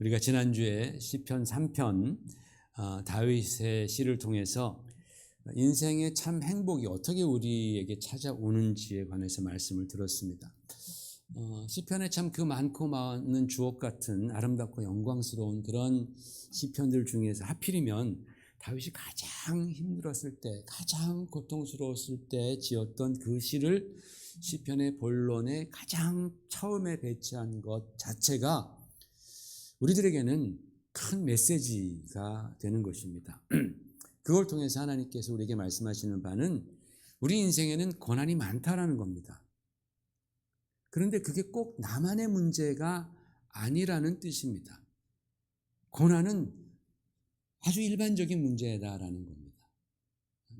우리가 지난주에 시편 3편 어, 다윗의 시를 통해서 인생의 참 행복이 어떻게 우리에게 찾아오는지에 관해서 말씀을 들었습니다. 어, 시편에 참 그 많고 많은 주옥 같은 아름답고 영광스러운 그런 시편들 중에서 하필이면 다윗이 가장 힘들었을 때, 가장 고통스러웠을 때 지었던 그 시를 시편의 본론에 가장 처음에 배치한 것 자체가 우리들에게는 큰 메시지가 되는 것입니다. 그걸 통해서 하나님께서 우리에게 말씀하시는 바는 우리 인생에는 고난이 많다라는 겁니다. 그런데 그게 꼭 나만의 문제가 아니라는 뜻입니다. 고난은 아주 일반적인 문제다라는 겁니다.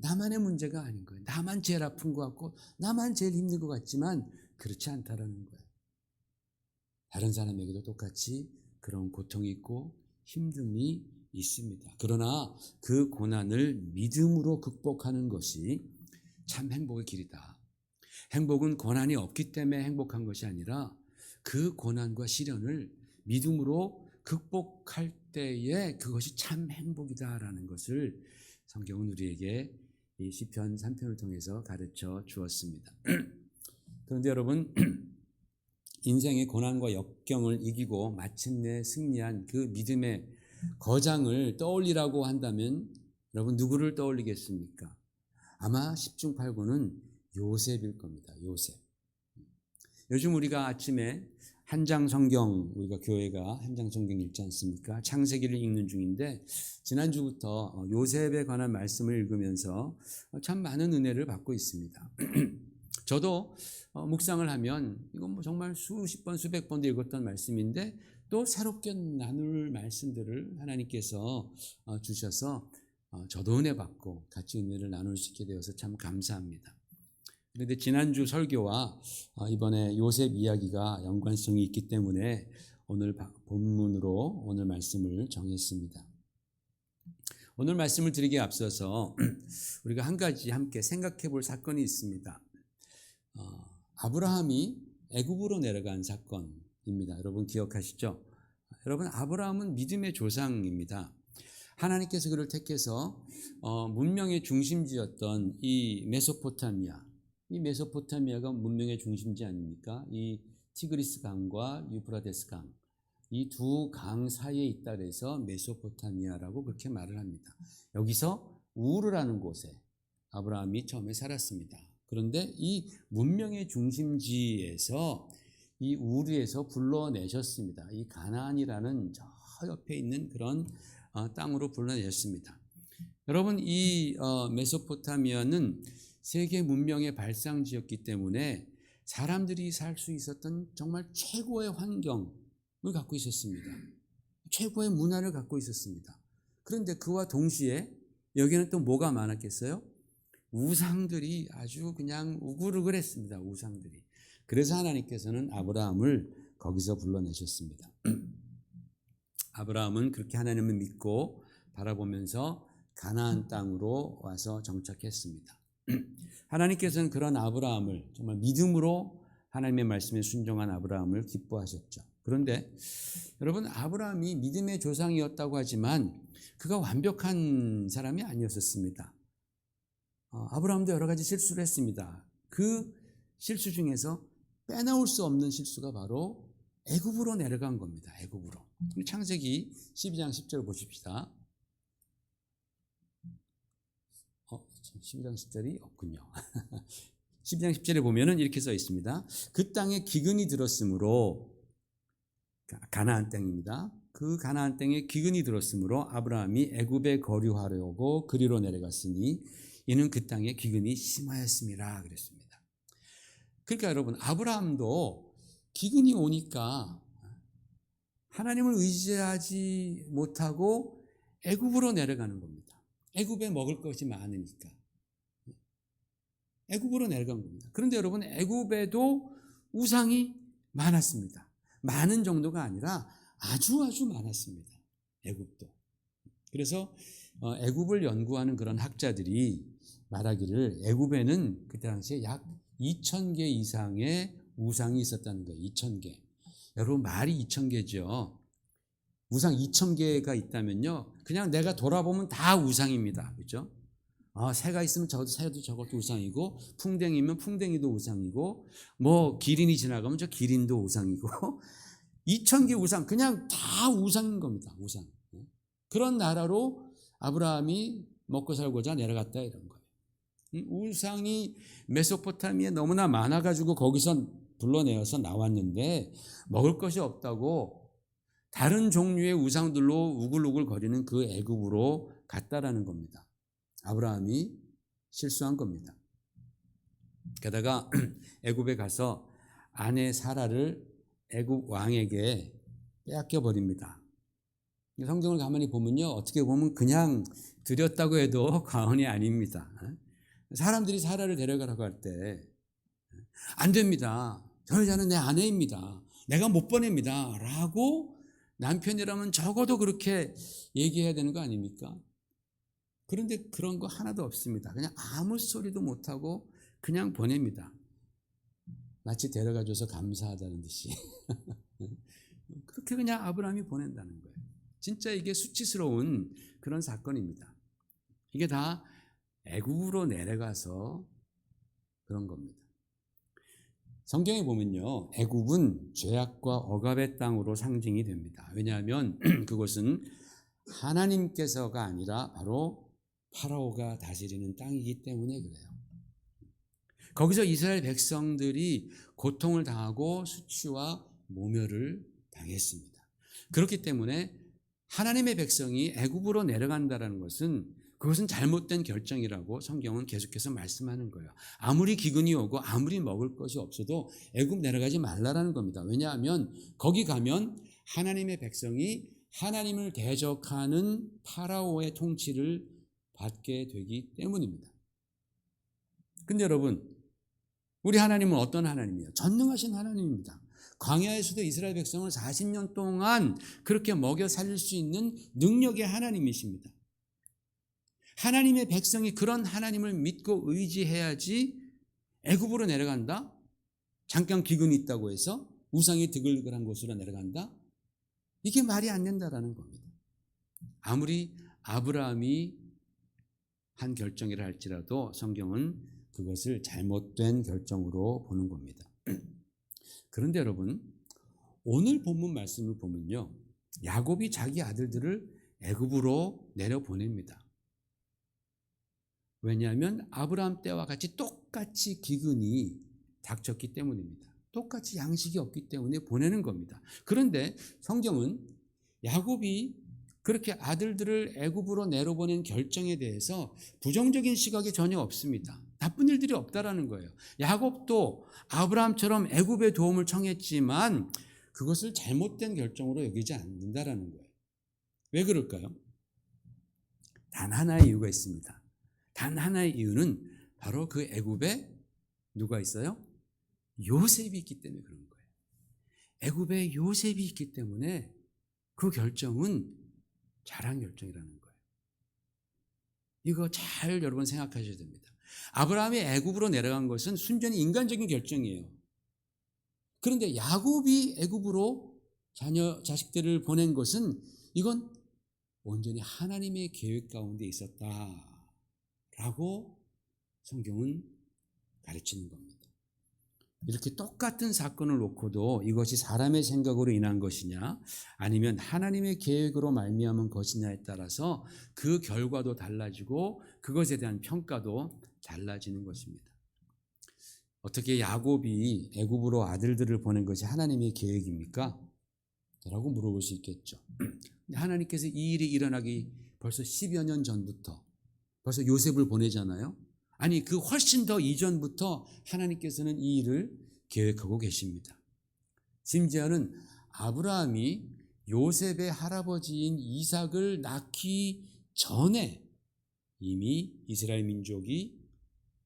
나만의 문제가 아닌 거예요. 나만 제일 아픈 것 같고, 나만 제일 힘든 것 같지만, 그렇지 않다라는 거예요. 다른 사람에게도 똑같이 그런 고통이 있고, 힘듦이 있습니다. 그러나 그 고난을 믿음으로 극복하는 것이 참 행복의 길이다. 행복은 고난이 없기 때문에 행복한 것이 아니라 그 고난과 시련을 믿음으로 극복할 때에 그것이 참 행복이다라는 것을 성경은 우리에게 이 시편 3편을 통해서 가르쳐 주었습니다. 그런데 여러분 인생의 고난과 역경을 이기고 마침내 승리한 그 믿음의 거장을 떠올리라고 한다면 여러분 누구를 떠올리겠습니까? 아마 10중 8구는 요셉일 겁니다. 요셉. 요즘 우리가 아침에 한장 성경 우리가 교회가 한장 성경 읽지 않습니까? 창세기를 읽는 중인데 지난주부터 요셉에 관한 말씀을 읽으면서 참 많은 은혜를 받고 있습니다. 저도 묵상을 하면 이건 뭐 정말 수십 번 수백 번도 읽었던 말씀인데 또 새롭게 나눌 말씀들을 하나님께서 주셔서 저도 은혜 받고 같이 은혜를 나눌 수 있게 되어서 참 감사합니다. 그런데 지난주 설교와 이번에 요셉 이야기가 연관성이 있기 때문에 오늘 본문으로 오늘 말씀을 정했습니다. 오늘 말씀을 드리기에 앞서서 우리가 한 가지 함께 생각해 볼 사건이 있습니다. 아브라함이 애굽으로 내려간 사건입니다. 여러분 기억하시죠? 여러분 아브라함은 믿음의 조상입니다. 하나님께서 그를 택해서 어, 문명의 중심지였던 이 메소포타미아, 이 메소포타미아가 문명의 중심지 아닙니까? 이 티그리스 강과 유프라데스 강, 이 두 강 사이에 있다 그래서 메소포타미아라고 그렇게 말을 합니다. 여기서 우르라는 곳에 아브라함이 처음에 살았습니다. 그런데 이 문명의 중심지에서 이 우르에서 불러내셨습니다. 이 가나안이라는 저 옆에 있는 그런 땅으로 불러내셨습니다. 여러분 이 메소포타미아는 세계 문명의 발상지였기 때문에 사람들이 살 수 있었던 정말 최고의 환경을 갖고 있었습니다. 최고의 문화를 갖고 있었습니다. 그런데 그와 동시에 여기는 또 뭐가 많았겠어요? 우상들이 아주 그냥 우글우글했습니다. 우상들이. 그래서 하나님께서는 아브라함을 거기서 불러내셨습니다. 아브라함은 그렇게 하나님을 믿고 바라보면서 가나안 땅으로 와서 정착했습니다. 하나님께서는 그런 아브라함을 정말 믿음으로 하나님의 말씀에 순종한 아브라함을 기뻐하셨죠. 그런데 여러분 아브라함이 믿음의 조상이었다고 하지만 그가 완벽한 사람이 아니었었습니다. 어, 아브라함도 여러 가지 실수를 했습니다. 그 실수 중에서 빼놓을 수 없는 실수가 바로 애굽으로 내려간 겁니다. 애굽으로. 창세기 12장 10절 보십시다. 어, 12장 10절이 없군요. 12장 10절에 보면은 이렇게 써 있습니다. 그 땅에 기근이 들었으므로 가나안 땅입니다. 그 가나안 땅에 기근이 들었으므로 아브라함이 애굽에 거류하려고 그리로 내려갔으니 이는 그 땅에 기근이 심하였습니다. 그랬습니다. 그러니까 여러분 아브라함도 기근이 오니까 하나님을 의지하지 못하고 애굽으로 내려가는 겁니다. 애굽에 먹을 것이 많으니까. 애굽으로 내려간 겁니다. 그런데 여러분 애굽에도 우상이 많았습니다. 많은 정도가 아니라 아주 아주 많았습니다. 애굽도. 그래서 애굽을 연구하는 그런 학자들이 말하기를 애굽에는 그때 당시에 약 2,000개 이상의 우상이 있었다는 거예요. 2,000개. 여러분 말이 2,000개죠. 우상 2천 개가 있다면요. 그냥 내가 돌아보면 다 우상입니다. 그죠? 아, 새가 있으면 저도 새도 저것도 우상이고 풍뎅이면 풍뎅이도 우상이고 뭐 기린이 지나가면 저 기린도 우상이고 2천 개 우상 그냥 다 우상인 겁니다. 우상. 그런 나라로 아브라함이 먹고 살고자 내려갔다 이런 거예요. 이 우상이 메소포타미에 너무나 많아가지고 거기서 불러내어서 나왔는데 먹을 것이 없다고 다른 종류의 우상들로 우글우글 거리는 그 애굽으로 갔다라는 겁니다. 아브라함이 실수한 겁니다. 게다가 애굽에 가서 아내 사라를 애굽 왕에게 빼앗겨 버립니다. 성경을 가만히 보면요, 어떻게 보면 그냥 드렸다고 해도 과언이 아닙니다. 사람들이 사라를 데려가라고 할 때 안 됩니다. 저 여자는 내 아내입니다. 내가 못 보냅니다. 라고 남편이라면 적어도 그렇게 얘기해야 되는 거 아닙니까? 그런데 그런 거 하나도 없습니다. 그냥 아무 소리도 못하고 그냥 보냅니다. 마치 데려가줘서 감사하다는 듯이. 그렇게 그냥 아브라함이 보낸다는 거예요. 진짜 이게 수치스러운 그런 사건입니다. 이게 다 애굽으로 내려가서 그런 겁니다. 성경에 보면요. 애굽은 죄악과 억압의 땅으로 상징이 됩니다. 왜냐하면 그곳은 하나님께서가 아니라 바로 파라오가 다스리는 땅이기 때문에 그래요. 거기서 이스라엘 백성들이 고통을 당하고 수치와 모멸을 당했습니다. 그렇기 때문에 하나님의 백성이 애굽으로 내려간다는 것은 그것은 잘못된 결정이라고 성경은 계속해서 말씀하는 거예요. 아무리 기근이 오고 아무리 먹을 것이 없어도 애굽 내려가지 말라라는 겁니다. 왜냐하면 거기 가면 하나님의 백성이 하나님을 대적하는 파라오의 통치를 받게 되기 때문입니다. 근데 여러분, 우리 하나님은 어떤 하나님이에요? 전능하신 하나님입니다. 광야에서도 이스라엘 백성을 40년 동안 그렇게 먹여 살릴 수 있는 능력의 하나님이십니다. 하나님의 백성이 그런 하나님을 믿고 의지해야지 애굽으로 내려간다? 잠깐 기근이 있다고 해서 우상이 드글드글한 곳으로 내려간다? 이게 말이 안 된다라는 겁니다. 아무리 아브라함이 한 결정이라 할지라도 성경은 그것을 잘못된 결정으로 보는 겁니다. 그런데 여러분, 오늘 본문 말씀을 보면요. 야곱이 자기 아들들을 애굽으로 내려 보냅니다. 왜냐하면 아브라함 때와 같이 똑같이 기근이 닥쳤기 때문입니다. 똑같이 양식이 없기 때문에 보내는 겁니다. 그런데 성경은 야곱이 그렇게 아들들을 애굽으로 내려보낸 결정에 대해서 부정적인 시각이 전혀 없습니다. 나쁜 일들이 없다라는 거예요. 야곱도 아브라함처럼 애굽의 도움을 청했지만 그것을 잘못된 결정으로 여기지 않는다라는 거예요. 왜 그럴까요? 단 하나의 이유가 있습니다. 단 하나의 이유는 바로 그 애굽에 누가 있어요? 요셉이 있기 때문에 그런 거예요. 애굽에 요셉이 있기 때문에 그 결정은 잘한 결정이라는 거예요. 이거 잘 여러분 생각하셔야 됩니다. 아브라함이 애굽으로 내려간 것은 순전히 인간적인 결정이에요. 그런데 야곱이 애굽으로 자녀 자식들을 보낸 것은 이건 온전히 하나님의 계획 가운데 있었다 라고 성경은 가르치는 겁니다. 이렇게 똑같은 사건을 놓고도 이것이 사람의 생각으로 인한 것이냐 아니면 하나님의 계획으로 말미암은 것이냐에 따라서 그 결과도 달라지고 그것에 대한 평가도 달라지는 것입니다. 어떻게 야곱이 애굽으로 아들들을 보낸 것이 하나님의 계획입니까? 라고 물어볼 수 있겠죠. 하나님께서 이 일이 일어나기 벌써 10여 년 전부터 벌써 요셉을 보내잖아요. 아니 그 훨씬 더 이전부터 하나님께서는 이 일을 계획하고 계십니다. 심지어는 아브라함이 요셉의 할아버지인 이삭을 낳기 전에 이미 이스라엘 민족이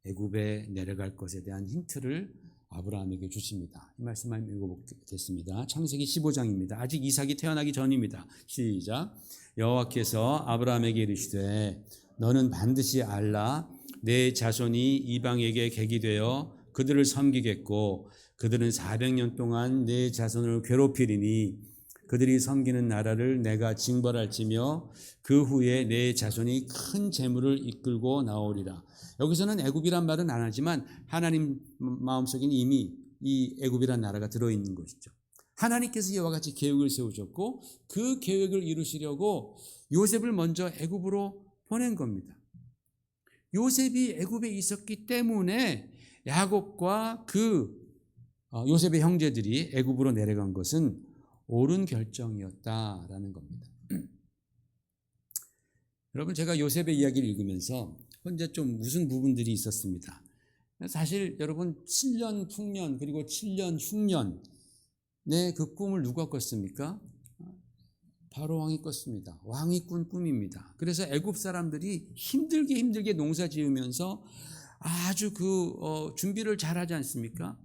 애굽에 내려갈 것에 대한 힌트를 아브라함에게 주십니다. 이 말씀 한번 읽어보겠습니다. 창세기 15장입니다. 아직 이삭이 태어나기 전입니다. 시작. 여호와께서 아브라함에게 이르시되 너는 반드시 알라 내 자손이 이방에게 객이 되어 그들을 섬기겠고 그들은 400년 동안 내 자손을 괴롭히리니 그들이 섬기는 나라를 내가 징벌할지며 그 후에 내 자손이 큰 재물을 이끌고 나오리라. 여기서는 애굽이란 말은 안 하지만 하나님 마음속에 이미 이 애굽이란 나라가 들어 있는 것이죠. 하나님께서 이와 같이 계획을 세우셨고 그 계획을 이루시려고 요셉을 먼저 애굽으로 보낸 겁니다. 요셉이 애굽에 있었기 때문에 야곱과 그 어, 요셉의 형제들이 애굽으로 내려간 것은 옳은 결정이었다라는 겁니다. 여러분 제가 요셉의 이야기를 읽으면서 혼자 좀 무슨 부분들이 있었습니다. 사실 여러분 7년 풍년 그리고 7년 흉년 내 그 꿈을 누가 꿨습니까? 바로 왕이 꿨습니다. 왕이 꾼 꿈입니다. 그래서 애굽 사람들이 힘들게 힘들게 농사 지으면서 아주 그 어, 준비를 잘하지 않습니까?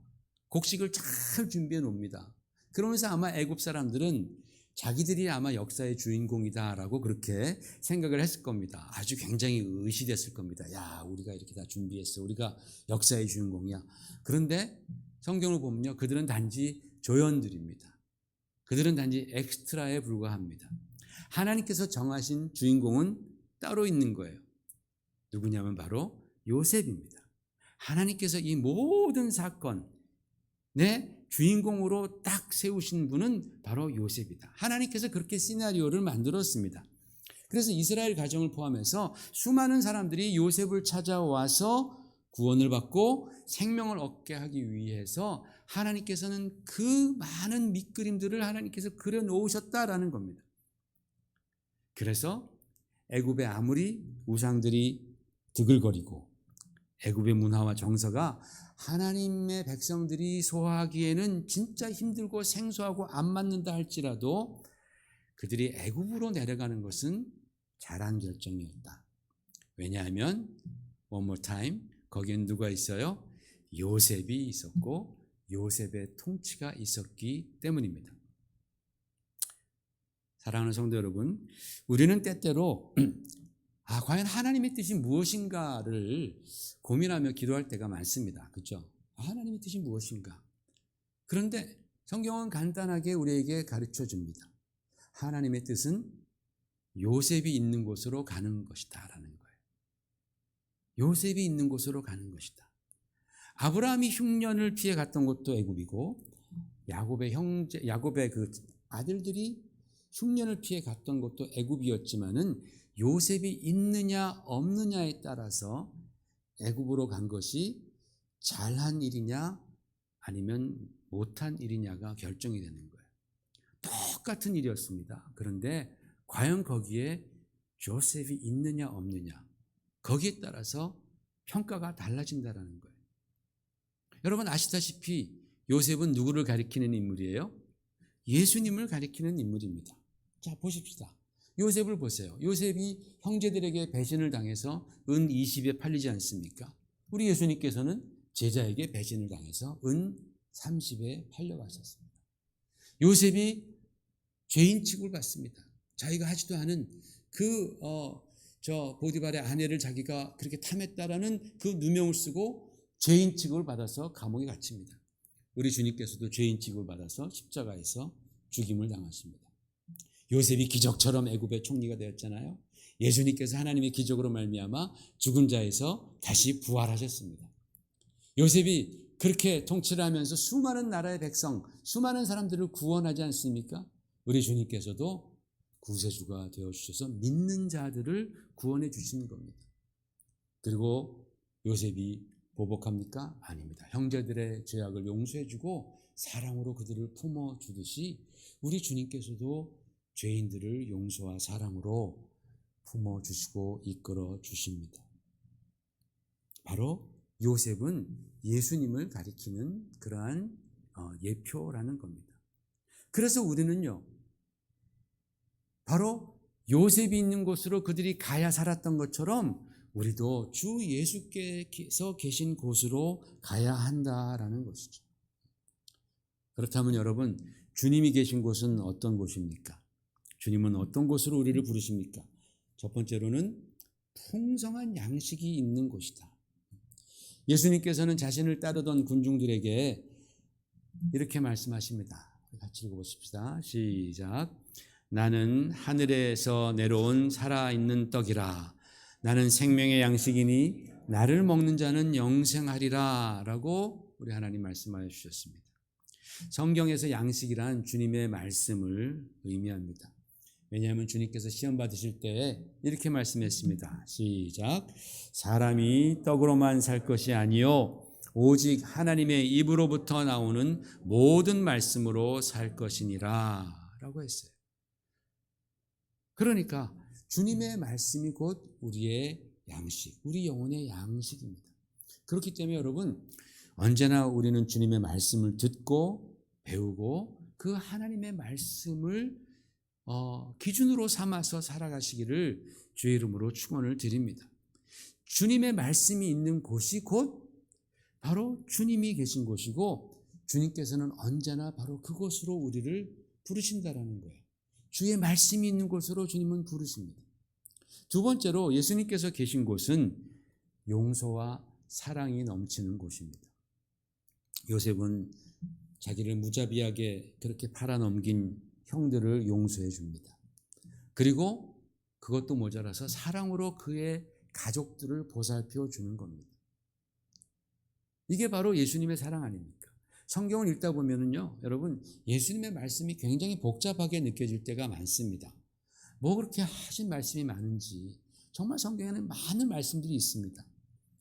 곡식을 잘 준비해 놓습니다. 그러면서 아마 애굽 사람들은 자기들이 아마 역사의 주인공이다라고 그렇게 생각을 했을 겁니다. 아주 굉장히 의시됐을 겁니다. 야, 우리가 이렇게 다 준비했어. 우리가 역사의 주인공이야. 그런데 성경을 보면요. 그들은 단지 조연들입니다. 그들은 단지 엑스트라에 불과합니다. 하나님께서 정하신 주인공은 따로 있는 거예요. 누구냐면 바로 요셉입니다. 하나님께서 이 모든 사건, 내 주인공으로 딱 세우신 분은 바로 요셉이다. 하나님께서 그렇게 시나리오를 만들었습니다. 그래서 이스라엘 가정을 포함해서 수많은 사람들이 요셉을 찾아와서 구원을 받고 생명을 얻게 하기 위해서 하나님께서는 그 많은 밑그림들을 하나님께서 그려 놓으셨다라는 겁니다. 그래서 애굽에 아무리 우상들이 드글거리고 애굽의 문화와 정서가 하나님의 백성들이 소화하기에는 진짜 힘들고 생소하고 안 맞는다 할지라도 그들이 애굽으로 내려가는 것은 잘한 결정이었다. 왜냐하면 one more time 거기엔 누가 있어요? 요셉이 있었고 요셉의 통치가 있었기 때문입니다. 사랑하는 성도 여러분, 우리는 때때로 아, 과연 하나님의 뜻이 무엇인가를 고민하며 기도할 때가 많습니다. 그죠? 아, 하나님의 뜻이 무엇인가? 그런데 성경은 간단하게 우리에게 가르쳐 줍니다. 하나님의 뜻은 요셉이 있는 곳으로 가는 것이다. 라는 거예 요. 요셉이 있는 곳으로 가는 것이다. 아브라함이 흉년을 피해 갔던 곳도 애굽이고 야곱의 형제 야곱의 그 아들들이 흉년을 피해 갔던 곳도 애굽이었지만은 요셉이 있느냐 없느냐에 따라서 애굽으로 간 것이 잘한 일이냐 아니면 못한 일이냐가 결정이 되는 거예요. 똑같은 일이었습니다. 그런데 과연 거기에 요셉이 있느냐 없느냐 거기에 따라서 평가가 달라진다라는 거예요. 여러분 아시다시피 요셉은 누구를 가리키는 인물이에요? 예수님을 가리키는 인물입니다. 자 보십시다. 요셉을 보세요. 요셉이 형제들에게 배신을 당해서 은 20에 팔리지 않습니까? 우리 예수님께서는 제자에게 배신을 당해서 은 30에 팔려가셨습니다. 요셉이 죄인 취급을 받습니다. 자기가 하지도 않은 그, 어, 저 보디발의 아내를 자기가 그렇게 탐했다라는 그 누명을 쓰고 죄인 취급을 받아서 감옥에 갇힙니다. 우리 주님께서도 죄인 취급을 받아서 십자가에서 죽임을 당하십니다. 요셉이 기적처럼 애굽의 총리가 되었잖아요. 예수님께서 하나님의 기적으로 말미암아 죽은 자에서 다시 부활하셨습니다. 요셉이 그렇게 통치를 하면서 수많은 나라의 백성, 수많은 사람들을 구원하지 않습니까? 우리 주님께서도 구세주가 되어 주셔서 믿는 자들을 구원해 주시는 겁니다. 그리고 요셉이 보복합니까? 아닙니다. 형제들의 죄악을 용서해 주고 사랑으로 그들을 품어 주듯이 우리 주님께서도 죄인들을 용서와 사랑으로 품어 주시고 이끌어 주십니다. 바로 요셉은 예수님을 가리키는 그러한 어, 예표라는 겁니다. 그래서 우리는요, 바로 요셉이 있는 곳으로 그들이 가야 살았던 것처럼 우리도 주 예수께서 계신 곳으로 가야 한다라는 것이죠. 그렇다면 여러분, 주님이 계신 곳은 어떤 곳입니까? 주님은 어떤 곳으로 우리를 부르십니까? 첫 번째로는 풍성한 양식이 있는 곳이다. 예수님께서는 자신을 따르던 군중들에게 이렇게 말씀하십니다. 같이 읽어보십시다. 시작. 나는 하늘에서 내려온 살아있는 떡이라. 나는 생명의 양식이니 나를 먹는 자는 영생하리라. 라고 우리 하나님 말씀하여 주셨습니다. 성경에서 양식이란 주님의 말씀을 의미합니다. 왜냐하면 주님께서 시험 받으실 때 이렇게 말씀했습니다. 시작. 사람이 떡으로만 살 것이 아니요 오직 하나님의 입으로부터 나오는 모든 말씀으로 살 것이니라라고 했어요. 그러니까 주님의 말씀이 곧 우리의 양식, 우리 영혼의 양식입니다. 그렇기 때문에 여러분 언제나 우리는 주님의 말씀을 듣고 배우고 그 하나님의 말씀을 어, 기준으로 삼아서 살아가시기를 주의 이름으로 축원을 드립니다. 주님의 말씀이 있는 곳이 곧 바로 주님이 계신 곳이고 주님께서는 언제나 바로 그곳으로 우리를 부르신다라는 거예요. 주의 말씀이 있는 곳으로 주님은 부르십니다. 두 번째로 예수님께서 계신 곳은 용서와 사랑이 넘치는 곳입니다. 요셉은 자기를 무자비하게 그렇게 팔아넘긴 형들을 용서해 줍니다. 그리고 그것도 모자라서 사랑으로 그의 가족들을 보살펴 주는 겁니다. 이게 바로 예수님의 사랑 아닙니까? 성경을 읽다 보면은요, 여러분, 예수님의 말씀이 굉장히 복잡하게 느껴질 때가 많습니다. 뭐 그렇게 하신 말씀이 많은지, 정말 성경에는 많은 말씀들이 있습니다.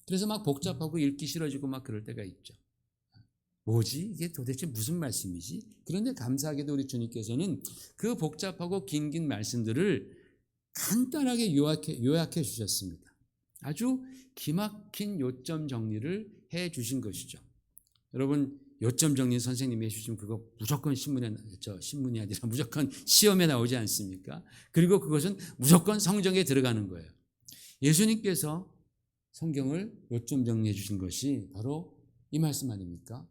그래서 막 복잡하고 읽기 싫어지고 막 그럴 때가 있죠. 뭐지? 이게 도대체 무슨 말씀이지? 그런데 감사하게도 우리 주님께서는 그 복잡하고 긴긴 말씀들을 간단하게 요약해, 요약해 주셨습니다. 아주 기막힌 요점 정리를 해 주신 것이죠. 여러분, 요점 정리 선생님이 해주시면 그거 무조건 신문에, 저 신문이 아니라 무조건 시험에 나오지 않습니까? 그리고 그것은 무조건 성경에 들어가는 거예요. 예수님께서 성경을 요점 정리해 주신 것이 바로 이 말씀 아닙니까?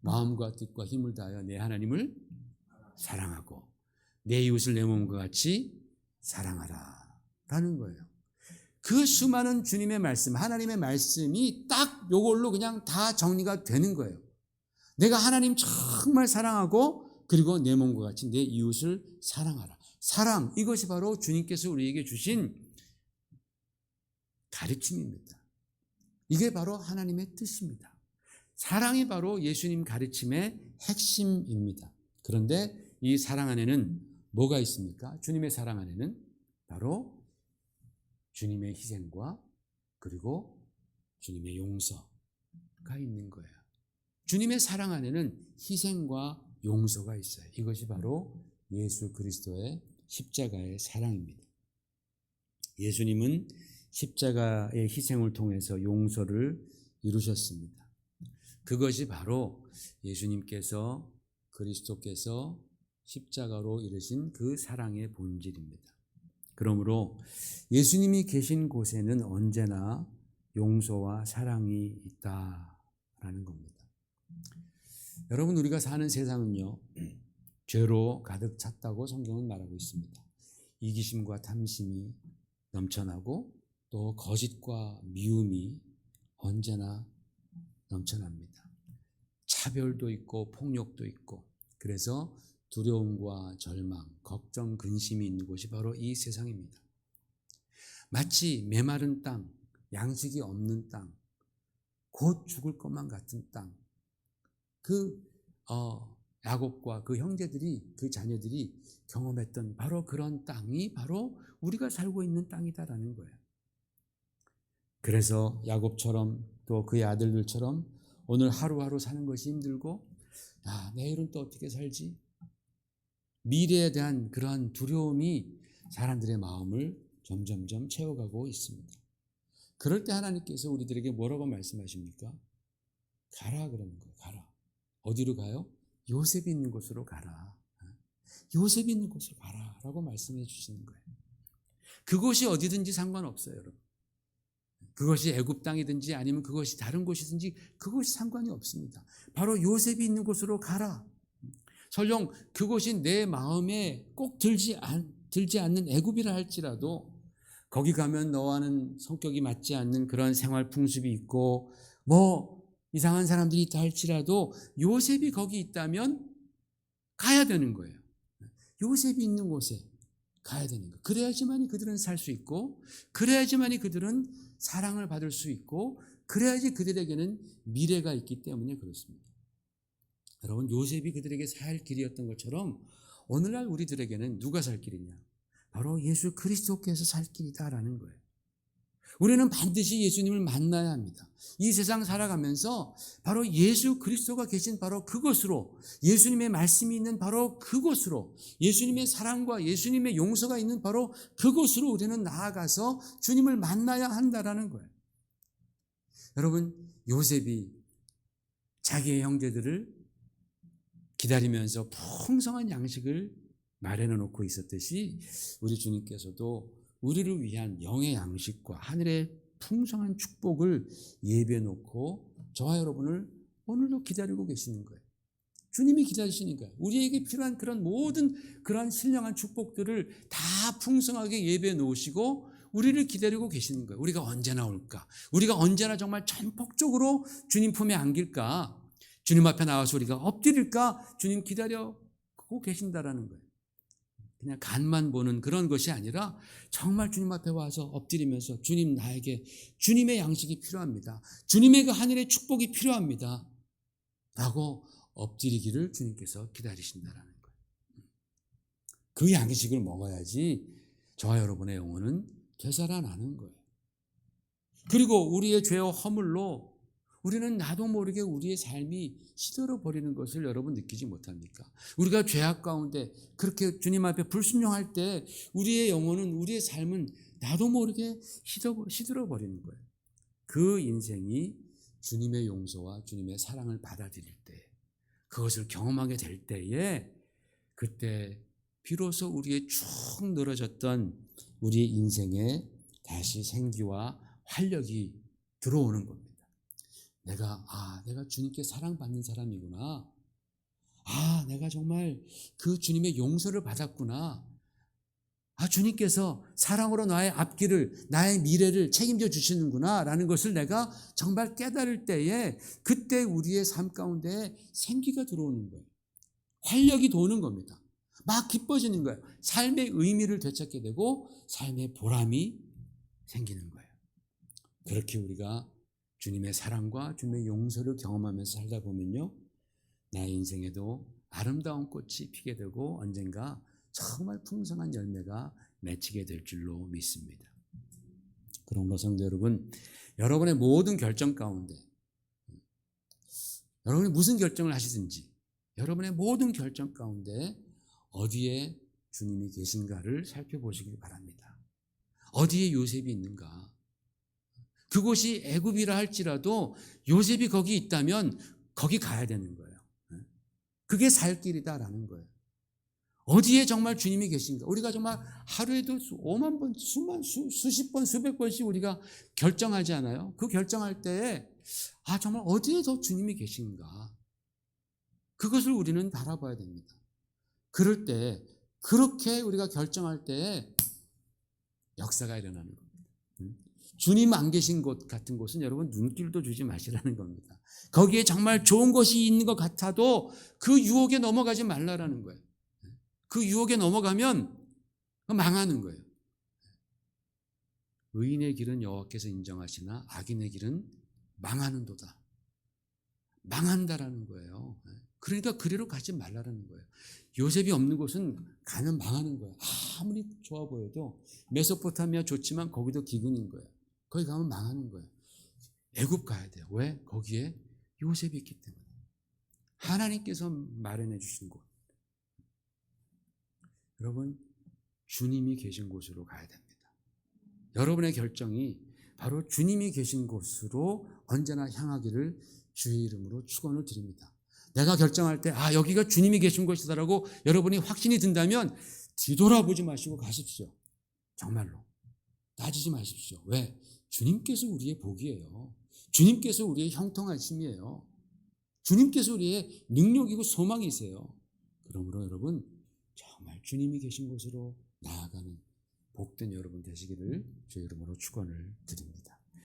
마음과 뜻과 힘을 다하여 내 하나님을 사랑하고 내 이웃을 내 몸과 같이 사랑하라. 라는 거예요. 그 수많은 주님의 말씀, 하나님의 말씀이 딱 요걸로 그냥 다 정리가 되는 거예요. 내가 하나님 정말 사랑하고 그리고 내 몸과 같이 내 이웃을 사랑하라. 사랑, 이것이 바로 주님께서 우리에게 주신 가르침입니다. 이게 바로 하나님의 뜻입니다. 사랑이 바로 예수님 가르침의 핵심입니다. 그런데 이 사랑 안에는 뭐가 있습니까? 주님의 사랑 안에는 바로 주님의 희생과 그리고 주님의 용서가 있는 거예요. 주님의 사랑 안에는 희생과 용서가 있어요. 이것이 바로 예수 그리스도의 십자가의 사랑입니다. 예수님은 십자가의 희생을 통해서 용서를 이루셨습니다. 그것이 바로 예수님께서 그리스도께서 십자가로 이르신 그 사랑의 본질입니다. 그러므로 예수님이 계신 곳에는 언제나 용서와 사랑이 있다라는 겁니다. 여러분 우리가 사는 세상은요 죄로 가득 찼다고 성경은 말하고 있습니다. 이기심과 탐심이 넘쳐나고 또 거짓과 미움이 언제나 넘쳐납니다. 차별도 있고 폭력도 있고 그래서 두려움과 절망, 걱정, 근심이 있는 곳이 바로 이 세상입니다. 마치 메마른 땅, 양식이 없는 땅, 곧 죽을 것만 같은 땅. 그 어, 야곱과 그 형제들이 그 자녀들이 경험했던 바로 그런 땅이 바로 우리가 살고 있는 땅이다라는 거예요. 그래서 야곱처럼 또 그의 아들들처럼 오늘 하루하루 사는 것이 힘들고 야, 내일은 또 어떻게 살지? 미래에 대한 그러한 두려움이 사람들의 마음을 점점점 채워가고 있습니다. 그럴 때 하나님께서 우리들에게 뭐라고 말씀하십니까? 가라 그러는 거예요. 가라. 어디로 가요? 요셉이 있는 곳으로 가라. 요셉이 있는 곳으로 가라. 라고 말씀해 주시는 거예요. 그곳이 어디든지 상관없어요, 여러분. 그것이 애굽 땅이든지 아니면 그것이 다른 곳이든지 그것이 상관이 없습니다. 바로 요셉이 있는 곳으로 가라. 설령 그곳이 내 마음에 꼭 들지 않, 들지 않는 애굽이라 할지라도 거기 가면 너와는 성격이 맞지 않는 그런 생활 풍습이 있고 뭐 이상한 사람들이 있다 할지라도 요셉이 거기 있다면 가야 되는 거예요. 요셉이 있는 곳에 가야 되는 거. 그래야지만이 그들은 살 수 있고, 그래야지만이 그들은 사랑을 받을 수 있고, 그래야지 그들에게는 미래가 있기 때문에 그렇습니다. 여러분, 요셉이 그들에게 살 길이었던 것처럼 오늘날 우리들에게는 누가 살 길이냐? 바로 예수 그리스도께서 살 길이다라는 거예요. 우리는 반드시 예수님을 만나야 합니다. 이 세상 살아가면서 바로 예수 그리스도가 계신 바로 그곳으로 예수님의 말씀이 있는 바로 그곳으로 예수님의 사랑과 예수님의 용서가 있는 바로 그곳으로 우리는 나아가서 주님을 만나야 한다라는 거예요. 여러분 요셉이 자기의 형제들을 기다리면서 풍성한 양식을 마련해 놓고 있었듯이 우리 주님께서도 우리를 위한 영의 양식과 하늘의 풍성한 축복을 예배해 놓고 저와 여러분을 오늘도 기다리고 계시는 거예요. 주님이 기다리시는 거예요. 우리에게 필요한 그런 모든 그러한 신령한 축복들을 다 풍성하게 예배해 놓으시고 우리를 기다리고 계시는 거예요. 우리가 언제 나 올까? 우리가 언제나 정말 전폭적으로 주님 품에 안길까? 주님 앞에 나와서 우리가 엎드릴까? 주님 기다려고 계신다라는 거예요. 그냥 간만 보는 그런 것이 아니라 정말 주님 앞에 와서 엎드리면서 주님 나에게 주님의 양식이 필요합니다. 주님의 그 하늘의 축복이 필요합니다. 라고 엎드리기를 주님께서 기다리신다라는 거예요. 그 양식을 먹어야지 저와 여러분의 영혼은 되살아나는 거예요. 그리고 우리의 죄와 허물로 우리는 나도 모르게 우리의 삶이 시들어 버리는 것을 여러분 느끼지 못합니까? 우리가 죄악 가운데 그렇게 주님 앞에 불순종할 때 우리의 영혼은 우리의 삶은 나도 모르게 시들어 버리는 거예요. 그 인생이 주님의 용서와 주님의 사랑을 받아들일 때 그것을 경험하게 될 때에 그때 비로소 우리의 쭉 늘어졌던 우리의 인생에 다시 생기와 활력이 들어오는 겁니다. 내가 아 내가 주님께 사랑받는 사람이구나. 아 내가 정말 그 주님의 용서를 받았구나. 아 주님께서 사랑으로 나의 앞길을 나의 미래를 책임져 주시는구나 라는 것을 내가 정말 깨달을 때에 그때 우리의 삶 가운데 생기가 들어오는 거예요. 활력이 도는 겁니다. 막 기뻐지는 거예요. 삶의 의미를 되찾게 되고 삶의 보람이 생기는 거예요. 그렇게 우리가 주님의 사랑과 주님의 용서를 경험하면서 살다 보면요. 나의 인생에도 아름다운 꽃이 피게 되고 언젠가 정말 풍성한 열매가 맺히게 될 줄로 믿습니다. 그런 성도 여러분, 여러분의 모든 결정 가운데 여러분이 무슨 결정을 하시든지 여러분의 모든 결정 가운데 어디에 주님이 계신가를 살펴보시길 바랍니다. 어디에 요셉이 있는가? 그곳이 애굽이라 할지라도 요셉이 거기 있다면 거기 가야 되는 거예요. 그게 살 길이다라는 거예요. 어디에 정말 주님이 계신가? 우리가 정말 하루에도 오만 번, 수만, 수, 수십 번, 수백 번씩 우리가 결정하지 않아요? 그 결정할 때에, 아, 정말 어디에 더 주님이 계신가? 그것을 우리는 바라봐야 됩니다. 그럴 때, 그렇게 우리가 결정할 때에 역사가 일어나는 겁니다. 주님 안 계신 곳 같은 곳은 여러분 눈길도 주지 마시라는 겁니다. 거기에 정말 좋은 것이 있는 것 같아도 그 유혹에 넘어가지 말라라는 거예요. 그 유혹에 넘어가면 망하는 거예요. 의인의 길은 여호와께서 인정하시나 악인의 길은 망하는도다. 망한다라는 거예요. 그러니까 그리로 가지 말라라는 거예요. 요셉이 없는 곳은 가면 망하는 거예요. 아무리 좋아 보여도 메소포타미아 좋지만 거기도 기근인 거예요. 거기 가면 망하는 거예요. 애굽 가야 돼요. 왜? 거기에 요셉이 있기 때문에. 하나님께서 마련해 주신 곳. 여러분, 주님이 계신 곳으로 가야 됩니다. 여러분의 결정이 바로 주님이 계신 곳으로 언제나 향하기를 주의 이름으로 축원을 드립니다. 내가 결정할 때, 아, 여기가 주님이 계신 곳이다라고 여러분이 확신이 든다면 뒤돌아보지 마시고 가십시오. 정말로. 따지지 마십시오. 왜? 주님께서 우리의 복이에요. 주님께서 우리의 형통하심이에요. 주님께서 우리의 능력이고 소망이세요. 그러므로 여러분 정말 주님이 계신 곳으로 나아가는 복된 여러분 되시기를 주의 이름으로 축원을 드립니다.